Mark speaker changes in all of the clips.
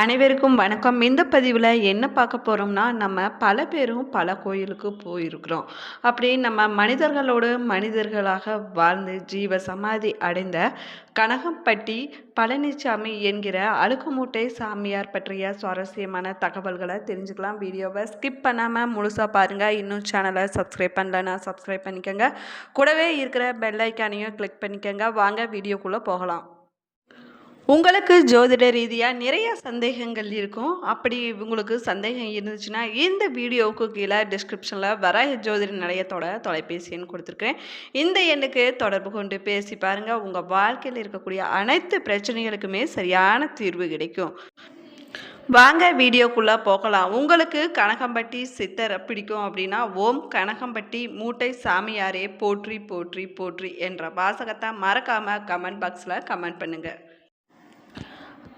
Speaker 1: அனைவருக்கும் வணக்கம். இந்த பதிவில் என்ன பார்க்க போகிறோம்னா நம்ம பல பேரும் பல கோயிலுக்கு போயிருக்கிறோம். அப்படி நம்ம மனிதர்களோடு மனிதர்களாக வாழ்ந்து ஜீவ சமாதி அடைந்த கனகம்பட்டி பழனிசாமி என்கிற அழுக்குமூட்டை சாமியார் பற்றிய சுவாரஸ்யமான தகவல்களை தெரிஞ்சுக்கலாம். வீடியோவை ஸ்கிப் பண்ணாமல் முழுசாக பாருங்கள் இன்னும் சேனலை சப்ஸ்கிரைப் பண்ணலன்னா சப்ஸ்கிரைப் பண்ணிக்கோங்க. கூடவே இருக்கிற பெல் ஐக்கானையும் கிளிக் பண்ணிக்கோங்க. வாங்க வீடியோக்குள்ளே போகலாம். உங்களுக்கு ஜோதிட ரீதியாக நிறைய சந்தேகங்கள் இருக்கும். அப்படி உங்களுக்கு சந்தேகம் இருந்துச்சுன்னா இந்த வீடியோவுக்கு கீழே டிஸ்கிரிப்ஷனில் வர ஜோதிட நிலையத்தோட தொலைபேசி எண் கொடுத்துருக்கேன். இந்த எண்ணுக்கு தொடர்பு கொண்டு பேசி பாருங்கள் உங்கள் வாழ்க்கையில் இருக்கக்கூடிய அனைத்து பிரச்சனைகளுக்குமே சரியான தீர்வு கிடைக்கும். வாங்க வீடியோக்குள்ளே போகலாம். உங்களுக்கு கனகம்பட்டி சித்தர் பிடிக்கும் அப்படின்னா ஓம் கனகம்பட்டி மூட்டை சாமியாரே போற்றி போற்றி போற்றி என்ற வாசகத்தை மறக்காமல் கமெண்ட் பாக்ஸில் கமெண்ட் பண்ணுங்கள்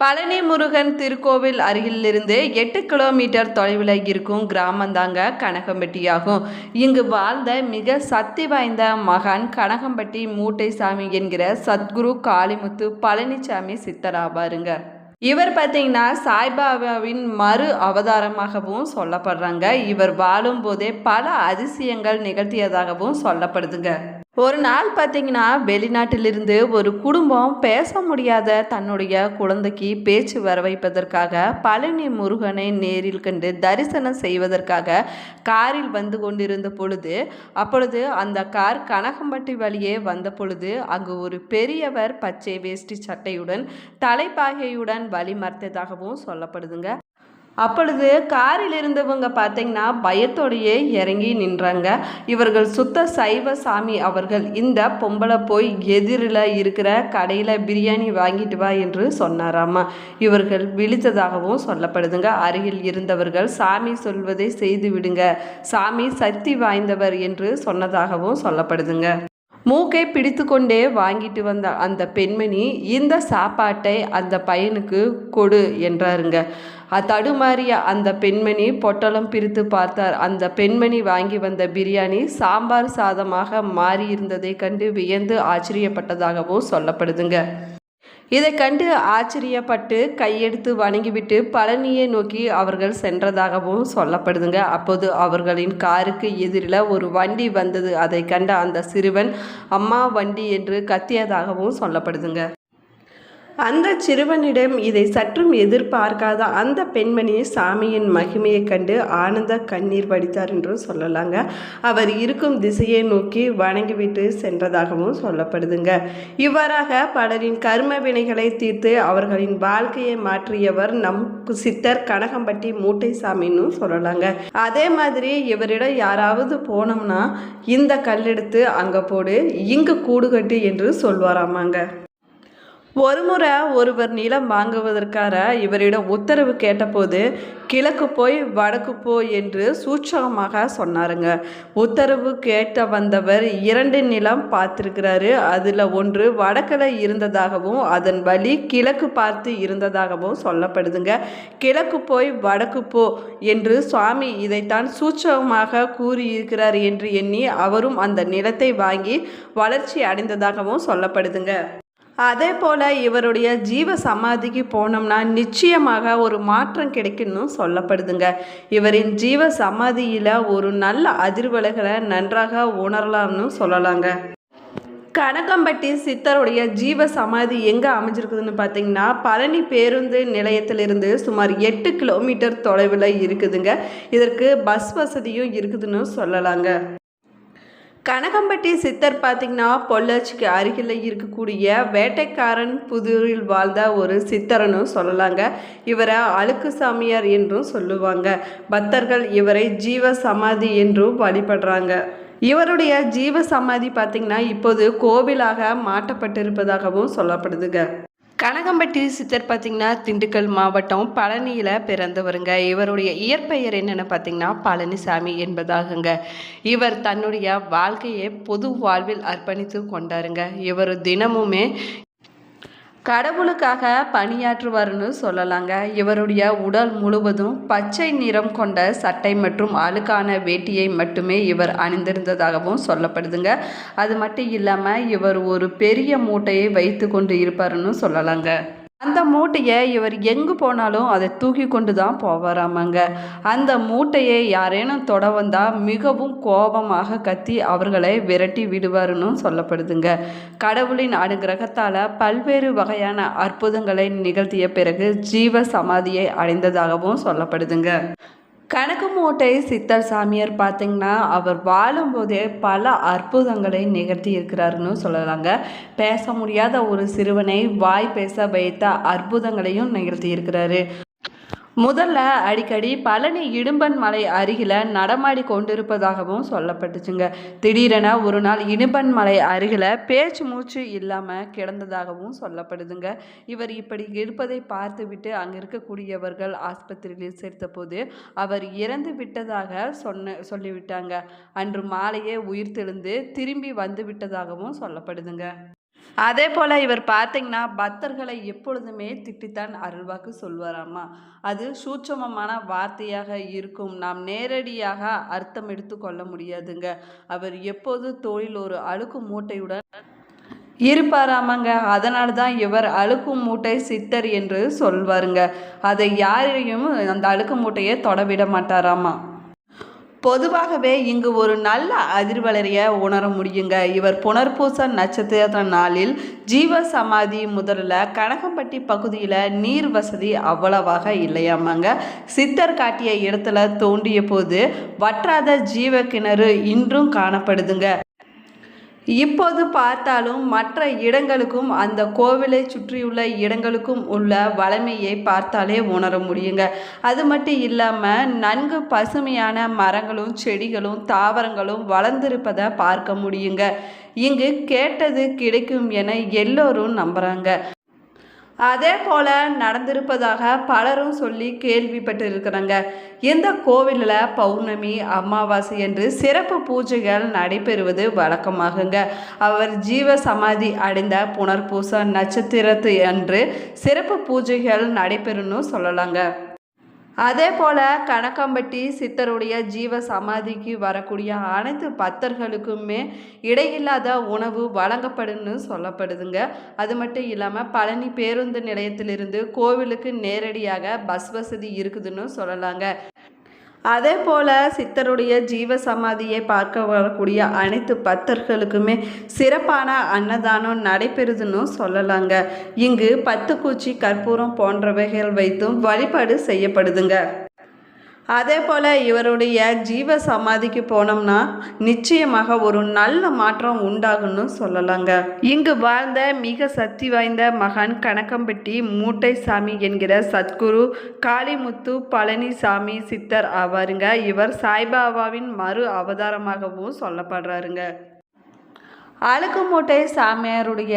Speaker 1: பழனி முருகன் திருக்கோவில் அருகிலிருந்து எட்டு கிலோமீட்டர் தொலைவில் இருக்கும் கிராமந்தாங்க கனகம்பட்டியாகும். இங்கு வாழ்ந்த மிக சக்தி வாய்ந்த மகான் கனகம்பட்டி மூட்டைசாமி என்கிற சத்குரு காளிமுத்து பழனிசாமி சித்தராபாருங்க இவர் பார்த்தீங்கன்னா சாய்பாபாவின் மறு அவதாரமாகவும் சொல்லப்படுறாங்க. இவர் வாழும்போதே பல அதிசயங்கள் நிகழ்த்தியதாகவும் சொல்லப்படுதுங்க. ஒரு நாள் பார்த்தீங்கன்னா வெளிநாட்டிலிருந்து ஒரு குடும்பம் பேச முடியாத தன்னுடைய குழந்தைக்கு பேச்சு வர வைப்பதற்காக பழனி முருகனை நேரில் கண்டு தரிசனம் செய்வதற்காக காரில் வந்து கொண்டிருந்த பொழுது அப்பொழுது அந்த கார் கனகம்பட்டி வழியே வந்த பொழுது அங்கு ஒரு பெரியவர் பச்சை வேஷ்டி சட்டையுடன் தலைப்பாகையுடன் வழி மறைத்ததாகவும் சொல்லப்படுதுங்க. அப்பொழுது காரில் இருந்தவங்க பார்த்தீங்கன்னா பயத்தோடையே இறங்கி நின்றாங்க. இவர்கள் சுத்த சைவ சாமி அவர்கள் இந்த பொம்பளை போய் எதிரில் இருக்கிற கடையில் பிரியாணி வாங்கிட்டு வா என்று சொன்னாராமா. இவர்கள் விழித்ததாகவும் சொல்லப்படுதுங்க. அருகில் இருந்தவர்கள் சாமி சொல்வதை செய்து விடுங்க. சாமி சக்தி வாய்ந்தவர் என்று சொன்னதாகவும் சொல்லப்படுதுங்க. மூக்கை பிடித்து கொண்டே வாங்கிட்டு வந்த அந்த பெண்மணி இந்த சாப்பாட்டை அந்த பையனுக்கு கொடு என்றாருங்க. தடுமாறிய அந்த பெண்மணி பொட்டலம் பிரித்து பார்த்தார். அந்த பெண்மணி வாங்கி வந்த பிரியாணி சாம்பார் சாதமாக மாறியிருந்ததை கண்டு வியந்து ஆச்சரியப்பட்டதாகவும் சொல்லப்படுதுங்க. இதை கண்டு ஆச்சரியப்பட்டு கையெடுத்து வணங்கிவிட்டு பழனியை நோக்கி அவர்கள் சென்றதாகவும் சொல்லப்படுதுங்க. அப்போது அவர்களின் காருக்கு எதிரில் ஒரு வண்டி வந்தது. அதை கண்ட அந்த சிறுவன் அம்மா வண்டி என்று கத்தியதாகவும் சொல்லப்படுதுங்க. அந்த சிறுவனிடம் இதை சற்றும் எதிர்பார்க்காத அந்த பெண்மணி சாமியின் மகிமையை கண்டு ஆனந்த கண்ணீர் வடித்தார் என்றும் சொல்லலாங்க. அவர் இருக்கும் திசையை நோக்கி வணங்கிவிட்டு சென்றதாகவும் சொல்லப்படுதுங்க. இவ்வாறாக பலரின் கர்ம வினைகளை தீர்த்து அவர்களின் வாழ்க்கையை மாற்றியவர் நம் சித்தர் கனகம்பட்டி மூட்டை சாமின்னு சொல்லலாங்க. அதே மாதிரி இவரிடம் யாராவது போனோம்னா இந்த கல்லெடுத்து அங்கே போடு இங்கு கூடு கட்டு என்று சொல்வாராமாங்க. ஒருமுறை ஒருவர் நிலம் வாங்குவதற்காக இவரிடம் உத்தரவு கேட்டபோது கிழக்கு போய் வடக்கு போ என்று சூட்சகமாக சொன்னாருங்க. உத்தரவு கேட்ட வந்தவர் இரண்டு நிலம் பார்த்துருக்கிறாரு. அதில் ஒன்று வடக்கில் இருந்ததாகவும் அதன் வழி கிழக்கு பார்த்து இருந்ததாகவும் சொல்லப்படுதுங்க. கிழக்கு போய் வடக்கு போ என்று சுவாமி இதைத்தான் சூட்சகமாக கூறியிருக்கிறார் என்று எண்ணி அவரும் அந்த நிலத்தை வாங்கி வளர்ச்சி அடைந்ததாகவும் சொல்லப்படுதுங்க. அதே போல் இவருடைய ஜீவ சமாதிக்கு போனோம்னா நிச்சயமாக ஒரு மாற்றம் கிடைக்குன்னு சொல்லப்படுதுங்க. இவரின் ஜீவ சமாதியில் ஒரு நல்ல அதிர்வலைகளை நன்றாக உணரலாம்னு சொல்லலாங்க. கனகம்பட்டி சித்தருடைய ஜீவ சமாதி எங்கே அமைஞ்சிருக்குதுன்னு பார்த்தீங்கன்னா பழனி பேருந்து நிலையத்திலிருந்து சுமார் எட்டு கிலோமீட்டர் தொலைவில் இருக்குதுங்க. இதற்கு பஸ் வசதியும் இருக்குதுன்னு சொல்லலாங்க. கனகம்பட்டி சித்தர் பார்த்திங்கன்னா பொள்ளாச்சிக்கு அருகில் இருக்கக்கூடிய வேட்டைக்காரன் புதூரில் வாழ்ந்த ஒரு சித்தரன்னு சொல்லலாங்க. இவரை அழுக்கு சாமியார் என்றும் சொல்லுவாங்க. பக்தர்கள் இவரை ஜீவ சமாதி என்றும் வழிபடுறாங்க. இவருடைய ஜீவ சமாதி பார்த்திங்கன்னா இப்போது கோவிலாக மாட்டப்பட்டிருப்பதாகவும் சொல்லப்படுதுங்க. கனகம்பட்டி சித்தர் பார்த்திங்கன்னா திண்டுக்கல் மாவட்டம் பழனியில் பிறந்தவருங்க. இவருடைய இயற்பெயர் என்னென்னு பார்த்திங்கன்னா பழனிசாமி என்பதாகுங்க. இவர் தன்னுடைய வாழ்க்கையை பொது வாழ்வில் அர்ப்பணித்து கொண்டாருங்க. இவர் தினமுமே கடவுளுக்காக பணியாற்றுவார்னு சொல்லலாங்க. இவருடைய உடல் முழுவதும் பச்சை நிறம் கொண்ட சட்டை மற்றும் அழுக்கான வேட்டியை மட்டுமே இவர் அணிந்திருந்ததாகவும் சொல்லப்படுதுங்க. அது மட்டும் இல்லாமல் இவர் ஒரு பெரிய மூட்டையை வைத்து கொண்டு இருப்பாருன்னு சொல்லலாங்க. அந்த மூட்டையை இவர் எங்கு போனாலும் அதை தூக்கி கொண்டு தான் போவாராமாங்க. அந்த மூட்டையை யாரேனும் தொட வந்தால் மிகவும் கோபமாக கத்தி அவர்களை விரட்டி விடுவாருன்னு சொல்லப்படுதுங்க. கடவுளின் அனுகிரகத்தால் பல்வேறு வகையான அற்புதங்களை நிகழ்த்திய பிறகு ஜீவ சமாதியை அடைந்ததாகவும் சொல்லப்படுதுங்க. கணக்கு மூட்டை சித்தர் சாமியார் பார்த்திங்கன்னா அவர் வாழும்போதே பல அற்புதங்களை நிகழ்த்தி இருக்கிறாருன்னு சொல்லலாங்க. பேச முடியாத ஒரு சிறுவனை வாய் பேச வைத்த அற்புதங்களையும் நிகழ்த்தி இருக்கிறாரு. முதல்ல அடிக்கடி பழனி இடும்பன் மலை அருகில் நடமாடி கொண்டிருப்பதாகவும் சொல்லப்பட்டுச்சுங்க. திடீரென ஒரு நாள் இடும்பன் மலை அருகில் பேச்சு மூச்சு இல்லாமல் கிடந்ததாகவும் சொல்லப்படுதுங்க. இவர் இப்படி இருப்பதை பார்த்துவிட்டு அங்கே இருக்கக்கூடியவர்கள் ஆஸ்பத்திரியில் சேர்த்தபோது அவர் இறந்து விட்டதாக சொன்ன சொல்லிவிட்டாங்க. அன்று மாலையே உயிர் தெழுந்து திரும்பி வந்து விட்டதாகவும் சொல்லப்படுதுங்க. அதே போல் இவர் பார்த்தீங்கன்னா பக்தர்களை எப்பொழுதுமே திட்டித்தான் அருள்வாக்கு சொல்வாராமா? அது சூட்சமமான வார்த்தையாக இருக்கும். நாம் நேரடியாக அர்த்தம் எடுத்து கொள்ள முடியாதுங்க. அவர் எப்போது தோளில் ஒரு அழுக்கு மூட்டையுடன் இருப்பாராமாங்க? அதனால தான் இவர் அழுக்கு மூட்டை சித்தர் என்று சொல்வாருங்க. அதை யாரையும் அந்த அழுக்கு மூட்டையை தொடவிட மாட்டாராமா? பொதுவாகவே இங்கு ஒரு நல்ல அதிர்வலரைய உணர முடியுங்க. இவர் புனர்பூச நட்சத்திர நாளில் ஜீவ சமாதி முதல்ல கனகம்பட்டி பகுதியில் நீர் வசதி அவ்வளவாக இல்லையாமாங்க. சித்தர் காட்டிய இடத்துல தோண்டிய போது வற்றாத ஜீவ கிணறு இன்றும் காணப்படுதுங்க. இப்போது பார்த்தாலும் மற்ற இடங்களுக்கும் அந்த கோவிலை சுற்றியுள்ள இடங்களுக்கும் உள்ள வளமையை பார்த்தாலே உணர முடியுங்க. அது மட்டும் இல்லாமல் நன்கு பசுமையான மரங்களும் செடிகளும் தாவரங்களும் வளர்ந்திருப்பதை பார்க்க முடியுங்க. இங்கு கேட்டது கிடைக்கும் என எல்லோரும் நம்புகிறாங்க அதே போல் நடந்திருப்பதாக பலரும் சொல்லி கேள்விப்பட்டிருக்கிறாங்க. இந்த கோவிலில் பௌர்ணமி அமாவாசை என்று சிறப்பு பூஜைகள் நடைபெறுவது வழக்கமாகுங்க. அவர் ஜீவ சமாதி அடைந்த புனர்பூச நட்சத்திரத்து அன்று சிறப்பு பூஜைகள் நடைபெறும்னு சொல்லலாங்க. அதே போல் கணக்கம்பட்டி சித்தருடைய ஜீவ சமாதிக்கு வரக்கூடிய அனைத்து பக்தர்களுக்குமே இடையில்லாத உணவு வழங்கப்படும்னு சொல்லப்படுதுங்க. அது மட்டும் இல்லாமல் பழனி பேருந்து நிலையத்திலிருந்து கோவிலுக்கு நேரடியாக பஸ் வசதி இருக்குதுன்னு சொல்லலாங்க. அதே போல் சித்தருடைய ஜீவ சமாதியை பார்க்க வரக்கூடிய அனைத்து பக்தர்களுக்குமே சிறப்பான அன்னதானம் நடைபெறுதுன்னு சொல்லலாங்க. இங்கு பத்து பூச்சி கற்பூரம் போன்றவைகள் வைத்தும் வழிபாடு செய்யப்படுதுங்க. அதே போல் இவருடைய ஜீவ சமாதிக்கு போனோம்னா நிச்சயமாக ஒரு நல்ல மாற்றம் உண்டாகும்னு சொல்லலாங்க. இங்கு வாழ்ந்த மிக சக்தி வாய்ந்த மகான் கணக்கம்பட்டி மூட்டை சாமி என்கிற சத்குரு காளிமுத்து பழனிசாமி சித்தர் ஆவாருங்க. இவர் சாய்பாபாவின் மறு அவதாரமாகவும் சொல்லப்படுறாருங்க. அழுக்குமூட்டை சாமியாருடைய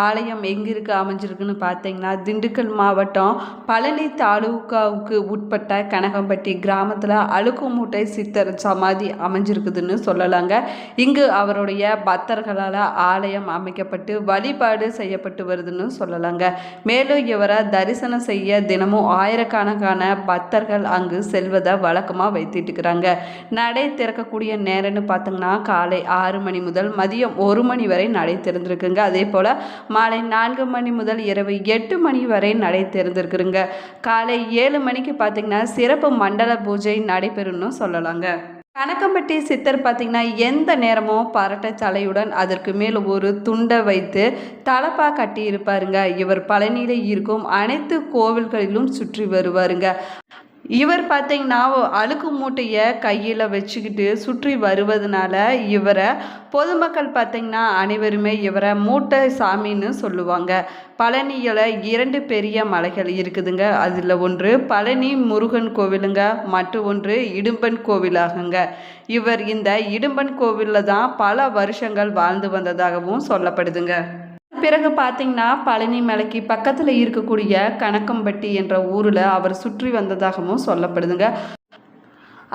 Speaker 1: ஆலயம் எங்கிருக்கு அமைஞ்சிருக்குன்னு பார்த்தீங்கன்னா திண்டுக்கல் மாவட்டம் பழனி தாலுகாவுக்கு உட்பட்ட கனகம்பட்டி கிராமத்தில் அழுக்குமூட்டை சித்தர் சமாதி அமைஞ்சிருக்குதுன்னு சொல்லலாங்க. இங்கு அவருடைய பக்தர்களால் ஆலயம் அமைக்கப்பட்டு வழிபாடு செய்யப்பட்டு வருதுன்னு சொல்லலாங்க. மேலும் இவரை தரிசனம் செய்ய தினமும் ஆயிரக்கணக்கான பக்தர்கள் அங்கு செல்வதை வழக்கமாக வைத்துட்டு இருக்கிறாங்க. நடை திறக்கக்கூடிய நேரம்னு பார்த்தீங்கன்னா காலை ஆறு மணி முதல் மதியம் ஒரு ஒரு மணி வரை நடை திறந்திருக்குங்க. அதே போல் மாலை நான்கு மணி முதல் இரவு எட்டு மணி வரை நடை திறந்திருக்குங்க. காலை ஏழு மணிக்கு பார்த்தீங்கன்னா சிறப்பு மண்டல பூஜை நடைபெறும்னு சொல்லலாங்க. கணக்கம்பட்டி சித்தர் பார்த்திங்கன்னா எந்த நேரமும் பரட்ட தலையுடன் அதற்கு மேல் ஒரு துண்டை வைத்து தலப்பா கட்டி இருப்பாருங்க இவர் பழனியில் இருக்கும் அனைத்து கோவில்களிலும் சுற்றி வருவாருங்க. இவர் பார்த்தீங்கன்னா அழுக்கு மூட்டையை கையில் வச்சுக்கிட்டு சுற்றி வருவதனால இவரை பொதுமக்கள் பார்த்தீங்கன்னா அனைவருமே இவரை மூட்டை சாமின்னு சொல்லுவாங்க. பழனியில் இரண்டு பெரிய மலைகள் இருக்குதுங்க. அதில் ஒன்று பழனி முருகன் கோவிலுங்க மற்ற ஒன்று இடும்பன் கோவிலாகுங்க. இவர் இந்த இடும்பன் கோவிலில் தான் பல வருஷங்கள் வாழ்ந்து வந்ததாகவும் சொல்லப்படுதுங்க. பிறகு பார்த்தீங்கன்னா பழனி மலைக்கு பக்கத்தில் இருக்கக்கூடிய கணக்கம்பட்டி என்ற ஊரில் அவர் சுற்றி வந்ததாகவும் சொல்லப்படுதுங்க.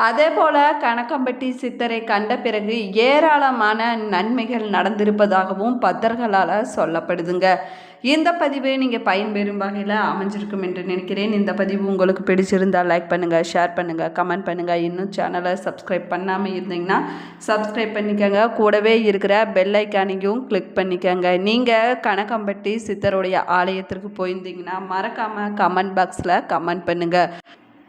Speaker 1: அதே போல் கணக்கம்பட்டி சித்தரை கண்ட பிறகு ஏராளமான நன்மைகள் நடந்திருப்பதாகவும் பத்தர்களால் சொல்லப்படுதுங்க. இந்த பதிவு நீங்கள் பயன்பெறும் வகையில் அமைஞ்சிருக்கும் என்று நினைக்கிறேன். இந்த பதிவு உங்களுக்கு பிடிச்சிருந்தால் லைக் பண்ணுங்கள் ஷேர் பண்ணுங்கள் கமெண்ட் பண்ணுங்கள் இன்னும் சேனலை சப்ஸ்கிரைப் பண்ணாமல் இருந்தீங்கன்னா சப்ஸ்கிரைப் பண்ணிக்கோங்க. கூடவே இருக்கிற பெல் ஐக்கானையும் கிளிக் பண்ணிக்கோங்க. நீங்கள் கனகம்பட்டி சித்தருடைய ஆலயத்திற்கு போயிருந்தீங்கன்னா மறக்காமல் கமெண்ட் பாக்ஸில் கமெண்ட் பண்ணுங்கள்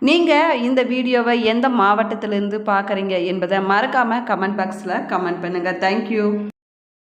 Speaker 1: நீங்கள் இந்த வீடியோவை எந்த மாவட்டத்திலிருந்து பார்க்குறீங்க என்பதை மறக்காமல் கமெண்ட் பாக்ஸில் கமெண்ட் பண்ணுங்கள் தேங்க்யூ